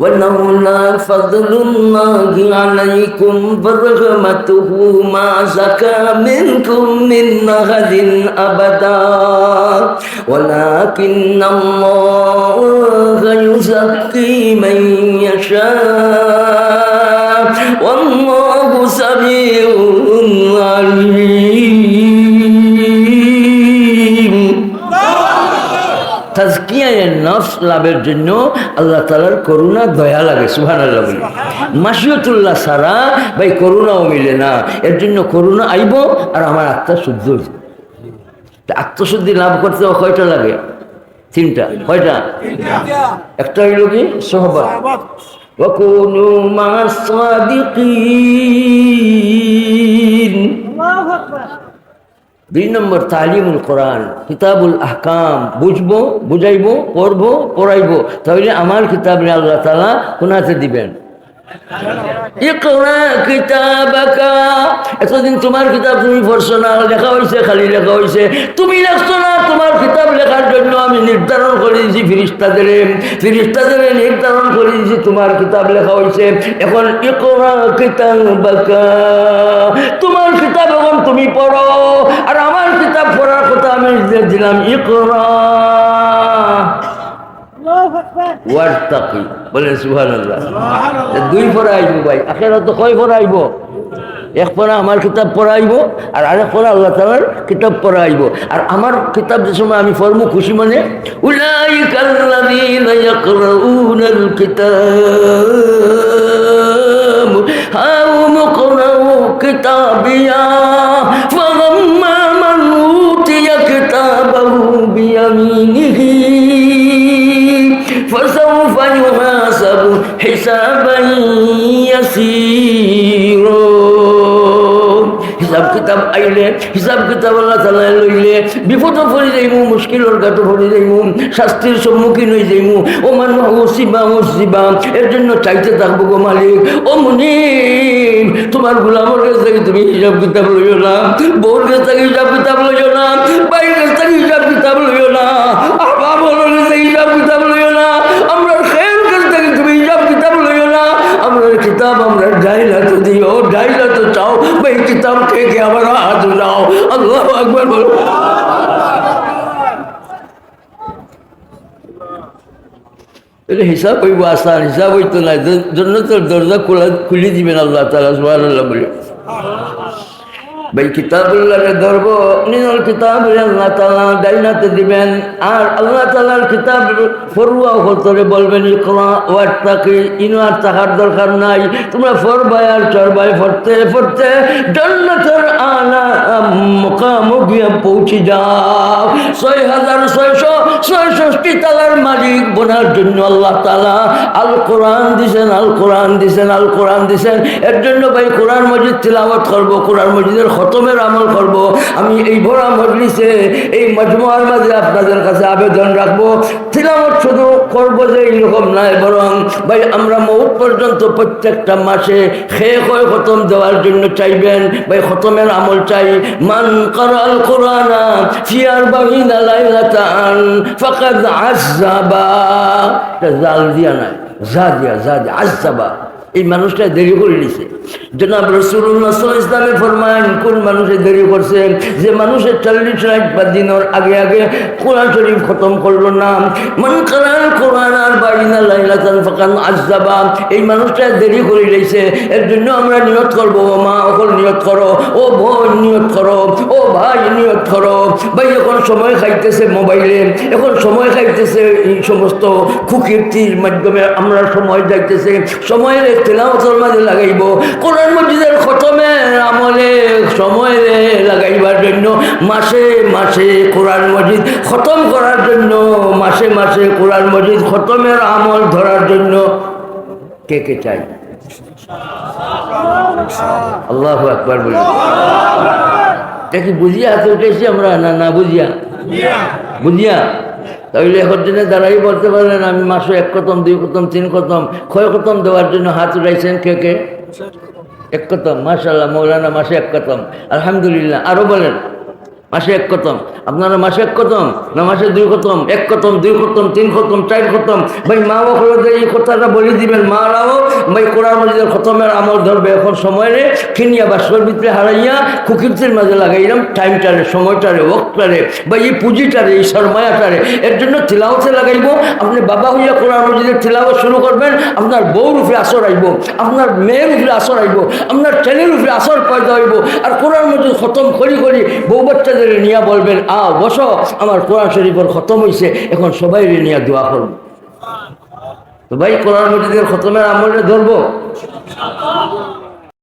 ولولا فضل الله عليكم ورحمته ما زكى منكم من أحد أبدا ولكن الله يزكي من يشاء নফস লাভের জন্য আল্লাহ তালার করুণা দয়া লাগে সুহান আল্লাহ বলি মাসিয়তুল্লাহ সারা ভাই করুণাও মিলে না এর জন্য করুণা আইব আর আমার আত্মা শুদ্ধ হইব তা আত্মশুদ্ধি লাভ করতে কয়টা লাগে তিনটা কয়টা একটা হইল কি সহবা وكونوا مع الصادقين দুই নম্বর তালিমুল কোরআন, কিতাবুল আহকাম, বুঝব, বুঝাইবো, পড়ব, পড়াইবো। তাহলে আমার কিতাব আল্লাহ তালা কোনাতে দিবেন? এতদিন তোমার কিতাব তুমি পড়ছো না লেখা হয়েছে খালি লেখা হয়েছে তুমি লেখছো না, তোমার কিতাব লেখার জন্য আমি নির্ধারণ করে দিয়েছি ফিরিস্তাদের। ফিরিস্তাদের নির্ধারণ করে দিয়েছি তোমার কিতাব লেখা হয়েছে এখন তোমার কিতাব এখন তুমি পড়ো। আর আমার কিতাব পড়ার কথা আমি দিলাম ইকরা। ওয়ার্তাকি বলেন সুবহানাল্লাহ। দুই পড়া আইব ভাই আখেরা তো কয় পড়া আইব এক পড়া আমার কিতাব পড়াইব আর আরেক পড়া আল্লাহ তালার কিতাব পড়াইব। আর আমার কিতাব যে সময় আমি পড়ব খুশি মনে কিতাবিয়া মান উতিয়া কিতাবাহু বিয়ামিনিহি يسيرا হিসাব কিতাব আইলে হিসাব কিতাব আল্লাহ তালা লইলে বিপদ পড়ে যাইমু মুশকিলর গাত পড়ে যাইমু শাস্তির সম্মুখীন হয়ে যাইমু ও মানুষ ওসিবা ওসিবা এর জন্য চাইতে থাকবো গো মালিক ও মুনি তোমার গুলামর কাছ থেকে তুমি হিসাব কিতাব লইও না বউর কাছ থেকে হিসাব কিতাব লইও না বাইরের কাছ থেকে হিসাব কিতাব লইও না হাত দাও আল্লাহ একবার বলো। এটা হিসাব হইব, আসার হিসাব হইতো না জন্য তোর দরজা খোলা খুলে দিবেন আল্লাহ তালা সুবাহ বলে। ভাই কিতাবুল্লাহরে ধরব নিনল কিতাব আল্লাহ তালা ডাইনাতে দিবেন। আর আল্লাহ তালার কিতাব ফরুয়া হতরে বলবেন ইকরা ওয়ার্তাকে ইনো আর থাকার দরকার নাই। তোমরা ফরবাই আর চরবাই ফরতে ফরতে জন্নতের আনা মোকামো গিয়ে পৌঁছে যাও। ছয় হাজার ছয়শো ছয়ষষ্টি তালার মালিক বোনার জন্য আল্লাহ তালা আল কোরআন দিছেন, আল কোরআন দিছেন, আল কোরআন দিছেন। এর জন্য ভাই, কোরআন মসজিদ তিলাওয়াত করব, কোরআন মসজিদের খতমের আমল করব। আমি এই ভরা মজলিসে, এই মজমুয়ার মাঝে আপনাদের কাছে আবেদন রাখব। তিলাওয়াত শুধু করব যে এইরকম নয়, বরং ভাই, আমরা মৌত পর্যন্ত প্রত্যেকটা মাসে খেয়ে খয়ে খতম দেওয়ার জন্য চাইবেন। ভাই, খতমের আমল চাই। মান করাল কোরআনা ফিয়ার বাহিনা লাইলাতান ফাকাদ আযাবা। জাল দিয়া নাই যা দিয়া যা দিয়া, আযাবা। এই মানুষটা দেরি করে নিছে। জনাব রসুল্লাহ ইসলামে ফরমান, কোন মানুষে দেরি করছে? যে মানুষের চল্লিশ রাত বা দিনের আগে আগে কোরআন শরীফ খতম করল না। মন কালার কোরআন আর বাড়িনা লাইলাতান ফাকান আজাবা এই মানুষটা দেরি করে রয়েছে এর জন্য আমরা নিয়ত করব মা অকল নিয়ত করো। ও বোন, নিয়ত করো। ও ভাই, নিয়ত করো। ভাই, এখন সময় খাইতেছে মোবাইলে। এখন সময় খাইতেছে এই সমস্ত কুকীর্তির মাধ্যমে আমরা সময় যাইতেছে। সময়ের তেলাওয়াতের মাঝে লাগাইব। কোরআন মসজিদের খতমের আমলে সময় লাগাইবার জন্য মাসে মাসে কোরআন মসজিদ খতম করার জন্য, মাসে মাসে কোরআন মসজিদ খতমের আমল ধরার জন্য কে কে চাই? আল্লাহ একবার বলি। কি বুঝিয়া হাতে উঠেছি আমরা না না বুঝিয়া? বুঝিয়া। তাহলে এখন দিনে দাঁড়াই বলতে পারেন আমি মাসে এক কতম দুই কতম তিন কতম ক্ষয় কতম দেওয়ার জন্য হাত উঠাইছেন কে কে? এক কতম মাসাল্লাহ মৌলানা মাসে এক কতম আলহামদুলিল্লাহ আরও বলেন। মাসে এক খতম। আপনারা মাসে এক খতম না মাসে দুই খতম? এক খতম, দুই খতম, তিন খতম, চার খতম? ভাই, মা বাবা এই কথাটা বলে দিবেন মারাও ভাই, কোরআন মজিদের খতমের আমল ধরবে এখন সময় রে কিনিয়া বাসর ভিতরে হারাইয়া কুকিরদের মাঝে লাগাইলাম, টাইমটারে, সময়টারে, ওক্তটারে, বা এই পুঁজিটারে, এই সরমায়াটারে, এর জন্য তিলাওতে লাগাইব। আপনি বাবা হইয়া কোরআন মজিদের তিলাওয়া শুরু করবেন, আপনার বউর উপরে আসর আইব, আপনার মেয়ের উপরে আসর আইব, আপনার ছেলের উপরে আসর পয়দা হইব, আর কোরআন মজিদ খতম করি করি বউ বাচ্চাদের নিয়ে বলবেন, আ, বসো, আমার কোরআন শরীফের খতম হয়েছে এখন সবাই নিয়ে দোয়া করব। তো ভাই, কোরআন মজিদের খতমের আমলে ধরবো?